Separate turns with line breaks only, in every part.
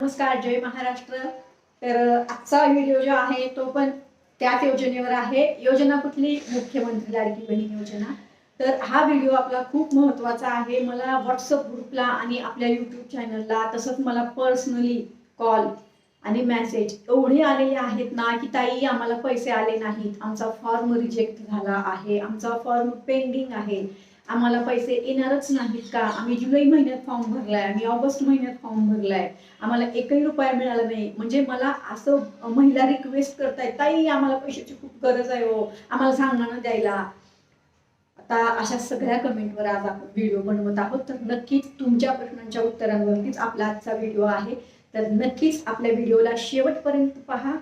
नमस्कार जय महाराष्ट्र. तर आजचा व्हिडिओ जो आहे तो पण त्याच योजनेवर आहे. योजना कुठली? मुख्यमंत्री लाडकी बहीण योजना. तर हा व्हिडिओ आपला खूप महत्त्वाचा आहे. मला व्हॉट्सअप ग्रुपला आणि आपल्या युट्यूब चॅनलला तसंच मला पर्सनली कॉल आणि मॅसेज एवढे आलेले आहेत ना की ताई आम्हाला पैसे आले नाहीत. आमचा फॉर्म रिजेक्ट झाला आहे. आमचा फॉर्म पेंडिंग आहे. आम्हाला पैसे येणारच नाहीत का? आम्ही जुलै महिन्यात फॉर्म भरलाय आम्ही ऑगस्ट महिन्यात फॉर्म भरलाय. आम्हाला एकही रुपया मिळाला नाही. म्हणजे मला असं महिला रिक्वेस्ट करतायत ताई आम्हाला पैशाची खूप गरज आहे हो. आम्हाला सांगणं द्यायला. आता अशा सगळ्या कमेंटवर आज आपण व्हिडिओ बनवत आहोत. तर नक्कीच तुमच्या प्रश्नांच्या उत्तरांवरतीच आपला आजचा व्हिडिओ आहे. तर नक्कीच आपल्या व्हिडिओला शेवटपर्यंत पहा.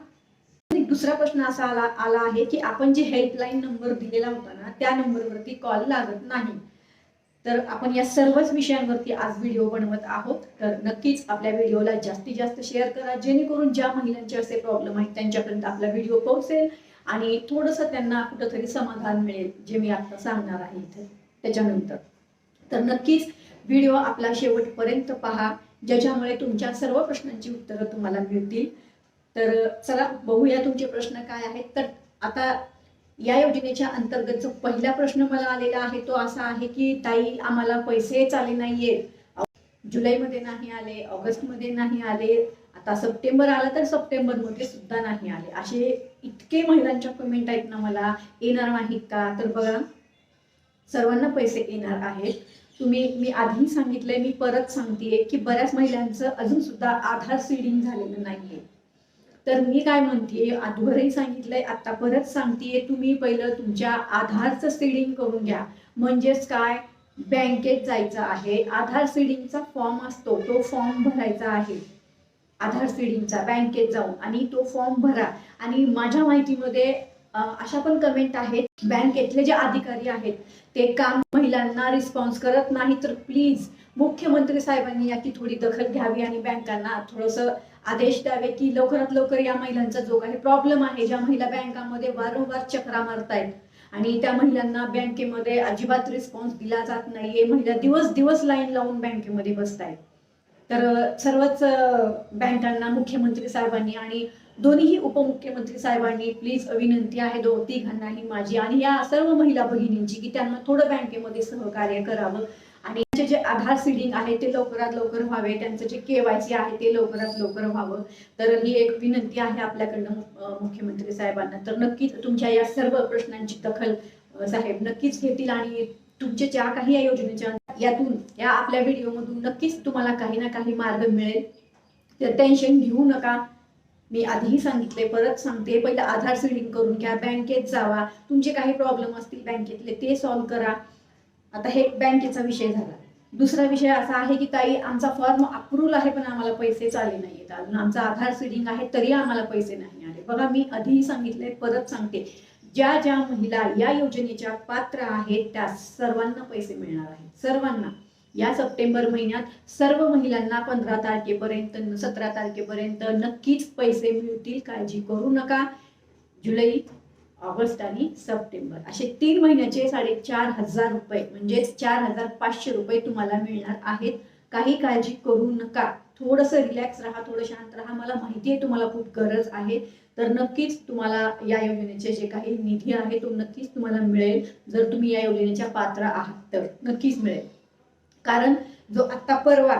आणि दुसरा प्रश्न असा आला आला आहे की आपण जे हेल्पलाईन नंबर दिलेला होता ना त्या नंबरवरती कॉल लागत नाही. तर आपण या सर्वच विषयांवरती आज व्हिडिओ बनवत आहोत. तर नक्कीच आपल्या व्हिडिओला जास्तीत जास्त शेअर करा जेणेकरून ज्या महिलांचे असे प्रॉब्लेम आहेत त्यांच्यापर्यंत आपला व्हिडिओ पोहोचेल आणि थोडंसं त्यांना कुठंतरी समाधान मिळेल जे मी आता सांगणार आहे इथे. त्याच्यानंतर. तर नक्कीच व्हिडिओ आपला शेवटपर्यंत पहा ज्याच्यामुळे तुमच्या सर्व प्रश्नांची उत्तरं तुम्हाला मिळतील. तर चला बघूया तुमचे प्रश्न काय आहेत. तर आता या योजनेच्या अंतर्गत जो पहिला प्रश्न मला आलेला आहे तो असा आहे की ताई आम्हाला पैसेच आले नाहीयेत. जुलैमध्ये नाही आले ऑगस्टमध्ये नाही आले आता सप्टेंबर आला तर सप्टेंबरमध्ये सुद्धा नाही आले. असे इतके महिलांच्या कमेंट आहेत ना मला येणार नाहीत का? तर बघा सर्वांना पैसे येणार आहेत. तुम्ही मी आधी सांगितलंय मी परत सांगतेय की बऱ्याच महिलांचं अजून सुद्धा आधार सीडिंग झालेलं नाहीये. तर मी काय म्हणतेय अगोदरही सांगितलंय आता परत सांगतेय तुम्ही पहिलं तुमच्या आधारचं सीडिंग करून घ्या. म्हणजेच काय? बँकेत जायचं आहे. आधार सीडिंगचा फॉर्म असतो तो फॉर्म भरायचा आहे. आधार सीडिंगचा बँकेत जाऊन. आणि तो फॉर्म भरा. आणि माझ्या माहितीमध्ये अशा पण कमेंट आहेत. बँकेतले जे अधिकारी आहेत ते काम महिलांना रिस्पॉन्स करत नाही तर प्लीज मुख्यमंत्री साहेबांनी याची थोडी दखल घ्यावी आणि बँकांना थोडंसं आदेश द्यावे की लवकरात लवकर या महिलांचा जो काही प्रॉब्लेम आहे ज्या महिला बँकामध्ये वारंवार चक्रा मारतायत आणि त्या महिलांना बँकेमध्ये अजिबात रिस्पॉन्स दिला जात नाहीये. महिला दिवस दिवस लाईन लावून बँकेमध्ये बसतायत. तर सर्वच बँकांना मुख्यमंत्री साहेबांनी आणि दोन्हीही उपमुख्यमंत्री साहेबांनी प्लीज विनंती आहे दो तिघांनाही माझी आणि या सर्व महिला भगिनींची की त्यांना थोडं बँकेमध्ये सहकार्य करावं. आणि त्यांचे जे आधार सीडिंग आहे ते लवकरात लवकर व्हावे. त्यांचं जे केवायसी आहे ते लवकरात लवकर व्हावं. तर ही एक विनंती आहे आपल्याकडनं मुख्यमंत्री साहेबांना. तर नक्कीच तुमच्या या सर्व प्रश्नांची दखल साहेब नक्कीच घेतील आणि तुमचे ज्या काही या योजनेच्या यातून या आपल्या व्हिडिओमधून नक्कीच तुम्हाला काही ना काही मार्ग मिळेल. तर टेन्शन घेऊ नका. मी आधीही सांगितले परत सांगते. पहिलं आधार सीडिंग करून घ्या. बँकेत जावा. तुमचे काही प्रॉब्लेम असतील बँकेतले ते सॉल्व्ह करा. आता हे बँकेचा विषय झाला. दुसरा विषय असा आहे की ताई आमचा फॉर्म अप्रूव्ह आहे पण आम्हाला पैसेच आले नाहीयेत. अजून आमचा आधार सिडिंग आहे तरी आम्हाला पैसे नाही आले. बघा मी आधीही सांगितले परत सांगते. ज्या ज्या महिला या योजनेच्या पात्र आहेत त्या सर्वांना पैसे मिळणार आहेत. सर्वांना. या सप्टेंबर महिन्यात सर्व महिलांना पंधरा तारखेपर्यंत सतरा तारखेपर्यंत नक्कीच पैसे मिळतील. काळजी करू नका. जुलै ऑगस्ट आणि सप्टेंबर. असे तीन महिन्याचे साडेचार हजार रुपये म्हणजेच चार हजार पाचशे रुपये तुम्हाला मिळणार आहेत. काही काळजी करू नका. थोडंसं रिलॅक्स राहा थोडं शांत राहा. मला माहिती आहे तुम्हाला खूप गरज आहे. तर नक्कीच तुम्हाला या योजनेचे जे काही निधी आहे तो नक्कीच तुम्हाला मिळेल जर तुम्ही या योजनेच्या पात्र आहात तर. नक्कीच मिळेल. कारण जो आत्ता परवा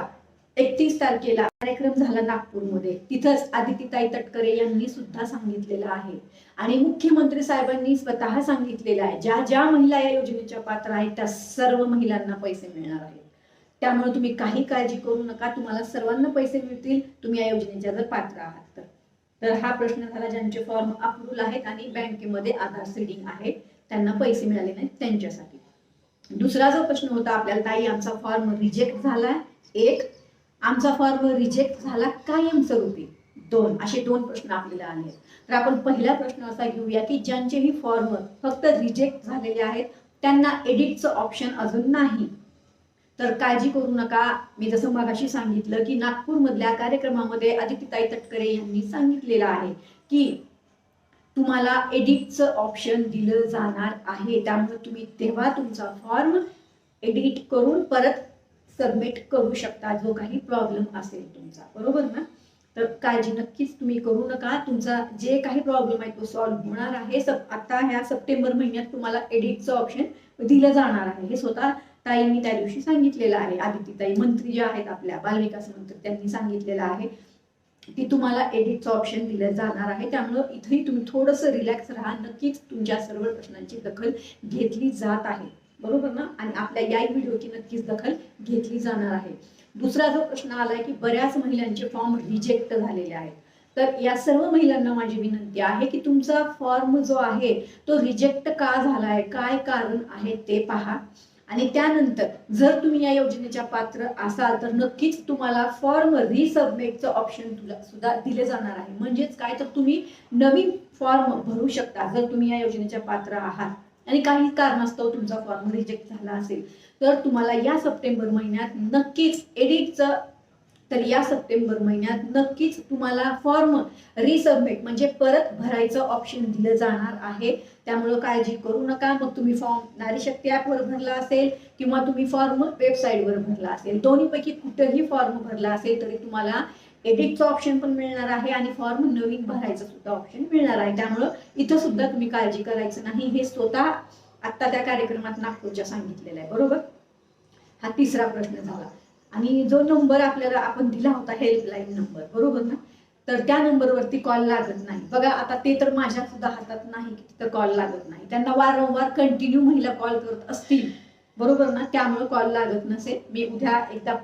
एकतीस तारखेला कार्यक्रम झाला नागपूरमध्ये. तिथंच आदितीताई तटकरे यांनी सुद्धा सांगितलेलं आहे. आणि मुख्यमंत्री साहेबांनी स्वतः सांगितलेलं आहे ज्या ज्या महिला या योजनेच्या पात्र आहेत त्या सर्व महिलांना पैसे मिळणार आहेत. त्यामुळे तुम्ही काही काळजी करू नका तुम्हाला सर्वांना पैसे मिळतील तुम्ही या योजनेच्या जर पात्र आहात तर. तर हा प्रश्न झाला ज्यांचे फॉर्म अप्रूव्हल आहेत आणि बँकेमध्ये आधार सिडिंग आहे त्यांना पैसे मिळाले नाहीत त्यांच्यासाठी. दुसरा जो प्रश्न होता आपल्याला ताई आमचा फॉर्म रिजेक्ट झाला एक आमचा फॉर्म रिजेक्ट झाला कायमस्वरूपी. दोन असे दोन प्रश्न आपल्याला आले तर आपण पहिला प्रश्न असा घेऊया की ज्यांचेही फॉर्म फक्त रिजेक्ट झालेले आहेत त्यांना एडिटचं ऑप्शन अजून नाही. तर काळजी करू नका. मी जसं मगाशी सांगितलं की नागपूरमधल्या कार्यक्रमामध्ये आदित्यताई तटकरे यांनी सांगितलेलं आहे की तुम्हाला एडिटचं ऑप्शन दिलं जाणार आहे. त्यामुळे तुम्ही तेव्हा तुमचा फॉर्म एडिट करून परत सबमिट करू शकता जो काही प्रॉब्लेम असेल तुमचा. बरोबर ना? तर काळजी नक्कीच तुम्ही करू नका. तुमचा जे काही प्रॉब्लेम आहे तो सॉल्व्ह होणार आहे. सब आता ह्या सप्टेंबर महिन्यात तुम्हाला एडिटचं ऑप्शन दिलं जाणार आहे. हे स्वतः ताईंनी त्या दिवशी सांगितलेलं आहे. आदितीताई मंत्री ज्या आहेत आपल्या बालविकास मंत्री त्यांनी सांगितलेलं आहे की तुम्हाला एडिटचं ऑप्शन दिलं जाणार आहे. त्यामुळं इथंही तुम्ही थोडंसं रिलॅक्स राहा. नक्कीच तुमच्या सर्व प्रश्नांची दखल घेतली जात आहे. बरोबर ना? आणि आपल्या या व्हिडिओची नक्कीच दखल घेतली जाणार आहे. दुसरा जो प्रश्न आलाय की बऱ्याच महिलांचे फॉर्म रिजेक्ट झालेले आहेत. तर या सर्व महिलांना माझी विनंती आहे की तुमचा फॉर्म जो आहे तो रिजेक्ट का झालाय? काय कारण आहे ते पहा. आणि त्यानंतर जर तुम्ही या योजनेच्या पात्र असाल तर नक्कीच तुम्हाला फॉर्म रिसबमिटचं ऑप्शन तुला सुद्धा दिले जाणार आहे. म्हणजेच काय? तर तुम्ही नवीन फॉर्म भरू शकता जर तुम्ही या योजनेच्या पात्र आहात. आणि काही कारणास्तव तुमचा फॉर्म रिजेक्ट झाला असेल तर तुम्हाला या सप्टेंबर महिन्यात नक्कीच एडिटचं तर या सप्टेंबर महिन्यात नक्कीच तुम्हाला फॉर्म रिसबमिट म्हणजे परत भरायचं ऑप्शन दिलं जाणार आहे. त्यामुळं काळजी करू नका. मग तुम्ही फॉर्म नारी शक्ती ॲपवर भरला असेल किंवा तुम्ही फॉर्म वेबसाईटवर भरला असेल. दोन्हीपैकी कुठेही फॉर्म भरला असेल तरी तुम्हाला एडिटचं ऑप्शन पण मिळणार आहे आणि फॉर्म नवीन भरायचं सुद्धा ऑप्शन मिळणार आहे. त्यामुळं इथं सुद्धा तुम्ही काळजी करायचं नाही. हे स्वतः आत्ता त्या कार्यक्रमात नागपूरच्या सांगितलेलं आहे. बरोबर? हा तिसरा प्रश्न झाला. आणि जो नंबर आपल्याला आपण दिला होता हेल्पलाईन नंबर बरोबर ना? तर त्या नंबरवरती कॉल लागत नाही. बघा आता ते तर माझ्या सुद्धा हातात नाही की तिथं कॉल लागत नाही. त्यांना वारंवार कंटिन्यू महिला कॉल करत असतील. बरोबर ना? त्यामुळे कॉल लागत नसेल. मी उद्या एकदा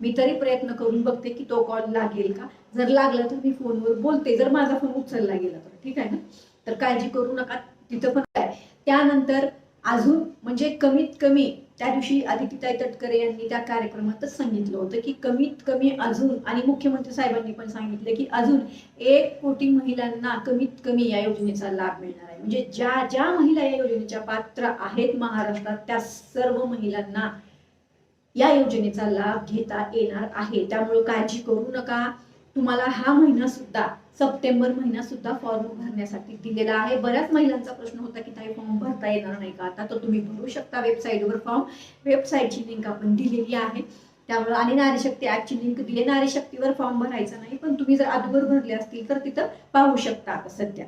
मी तरी प्रयत्न करून बघते की तो कॉल लागेल का? जर लागला तर मी फोनवर बोलते. जर माझा फोन उचलला गेला तर. ठीक आहे ना? तर काळजी करू नका. तिथं पण काय? त्यानंतर अजून म्हणजे कमीत कमी त्या दिवशी आदित्यताई तटकरे यांनी त्या कार्यक्रमातच सांगितलं होतं की कमीत कमी अजून आणि मुख्यमंत्री साहेबांनी पण सांगितलं की अजून एक कोटी महिलांना कमीत कमी या योजनेचा लाभ मिळणार आहे. म्हणजे ज्या ज्या महिला या योजनेच्या पात्र आहेत महाराष्ट्रात त्या सर्व महिलांना या योजनेचा लाभ घेता येणार आहे. त्यामुळे काळजी करू नका. तुम्हाला हा महिना सुद्धा सप्टेंबर महिना सुद्धा फॉर्म भरण्यासाठी दिलेला आहे. बऱ्याच महिलांचा प्रश्न होता की काही फॉर्म भरता येणार नाही का? आता तर तुम्ही भरू शकता वेबसाईटवर फॉर्म वेबसाईटची लिंक आपण दिलेली आहे. त्यामुळे आणि नारीशक्ती ऍपची लिंक दिली नारीशक्तीवर फॉर्म भरायचा नाही पण तुम्ही जर अगोदर भरले असतील तर तिथं पाहू शकता सध्या.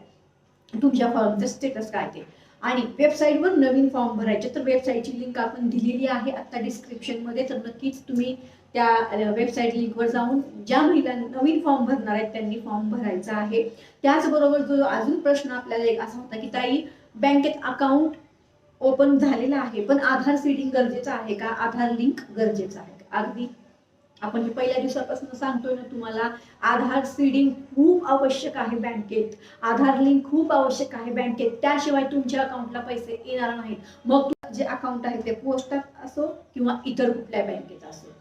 तुमच्या फॉर्मचं स्टेटस काय ते? आणि वेबसाईटवर नवीन फॉर्म भरायचे. तर वेबसाईटची लिंक आपण दिलेली आहे आता डिस्क्रिप्शनमध्ये तर नक्कीच तुम्ही त्या वेबसाईट लिंकवर जाऊन ज्या महिला नवीन फॉर्म भरणार आहेत त्यांनी फॉर्म भरायचा आहे. त्याचबरोबर जो अजून प्रश्न आपल्याला एक असा होता की ताई बँकेत अकाउंट ओपन झालेलं आहे पण आधार सीडिंग गरजेचं आहे का? आधार लिंक गरजेचं आहे अगदी आपण हे पहिल्या दिवसापासून सांगतोय ना तुम्हाला आधार सीडिंग खूप आवश्यक आहे बँकेत. आधार लिंक खूप आवश्यक आहे बँकेत. त्याशिवाय तुमच्या अकाउंटला पैसे येणार नाहीत. मग जे अकाउंट आहे ते पोस्टात असो किंवा इतर कुठल्या बँकेत असो.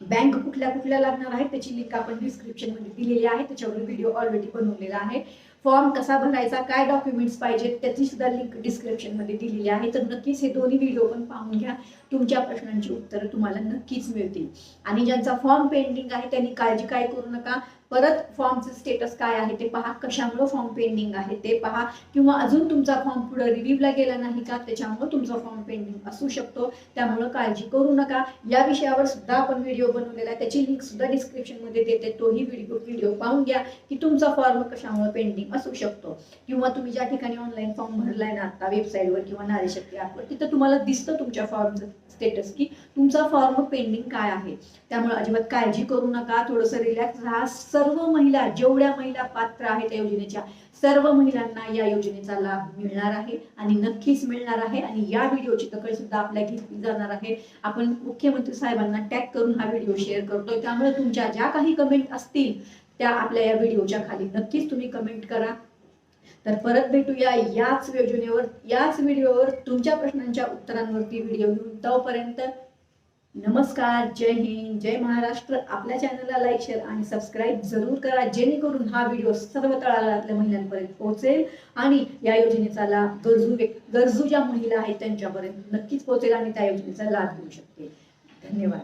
बँक कुठल्या कुठल्या लागणार आहे त्याची लिंक आपण डिस्क्रिप्शनमध्ये दिलेली आहे. त्याच्यावर व्हिडिओ ऑलरेडी बनवलेला आहे. फॉर्म कसा भरायचा काय डॉक्युमेंट्स पाहिजेत त्याची सुद्धा लिंक डिस्क्रिप्शनमध्ये दिलेली आहे. तर नक्कीच हे दोन्ही व्हिडिओ पण पाहून घ्या. तुमच्या प्रश्नांची उत्तरं तुम्हाला नक्कीच मिळतील. आणि ज्यांचा फॉर्म पेंडिंग आहे त्यांनी काळजी काय करू नका. परत फॉर्मचं स्टेटस काय आहे ते पहा. कशामुळे फॉर्म पेंडिंग आहे ते पहा. किंवा अजून तुमचा फॉर्म पुढे रिलीव्हला गेला नाही का त्याच्यामुळं तुमचा फॉर्म पेंडिंग असू शकतो. त्यामुळं काळजी करू नका. या विषयावर सुद्धा आपण व्हिडिओ बनवलेला आहे. त्याची लिंक सुद्धा डिस्क्रिप्शनमध्ये देते. तोही व्हिडिओ व्हिडिओ पाहून घ्या की तुमचा फॉर्म कशामुळे पेंडिंग असू शकतो. किंवा तुम्ही ज्या ठिकाणी ऑनलाईन फॉर्म भरलाय ना आता वेबसाईटवर किंवा नारी शक्ती ॲपवर तिथं तुम्हाला दिसतं तुमच्या फॉर्मचं स्टेटस की तुमचा फॉर्म पेंडिंग काय आहे? त्यामुळे अजिबात काळजी करू नका. थोडंसं रिलॅक्स राहा. सर्व महिला जेवढ्या महिला पात्र आहेत या योजनेच्या सर्व महिलांना या योजनेचा लाभ मिळणार आहे आणि नक्कीच मिळणार आहे. आणि या व्हिडिओची दखल सुद्धा आपल्या घेतली जाणार आहे. आपण मुख्यमंत्री साहेबांना टॅग करून हा व्हिडिओ शेअर करतोय. त्यामुळे तुमच्या ज्या काही कमेंट असतील त्या आपल्या या व्हिडिओच्या खाली नक्कीच तुम्ही कमेंट करा. तर परत भेटूया याच योजनेवर याच व्हिडिओवर तुमच्या प्रश्नांच्या उत्तरांवरती व्हिडिओ घेऊन. तोपर्यंत नमस्कार जय हिंद जय महाराष्ट्र. आपल्या चॅनलला लाईक शेअर आणि सबस्क्राईब जरूर करा जेणेकरून हा व्हिडिओ सर्व तळागाळातल्या महिलांपर्यंत पोहोचेल आणि या योजनेचा लाभ गरजू गरजू ज्या महिला आहेत त्यांच्यापर्यंत नक्कीच पोहोचेल आणि त्या योजनेचा लाभ घेऊ शकते धन्यवाद.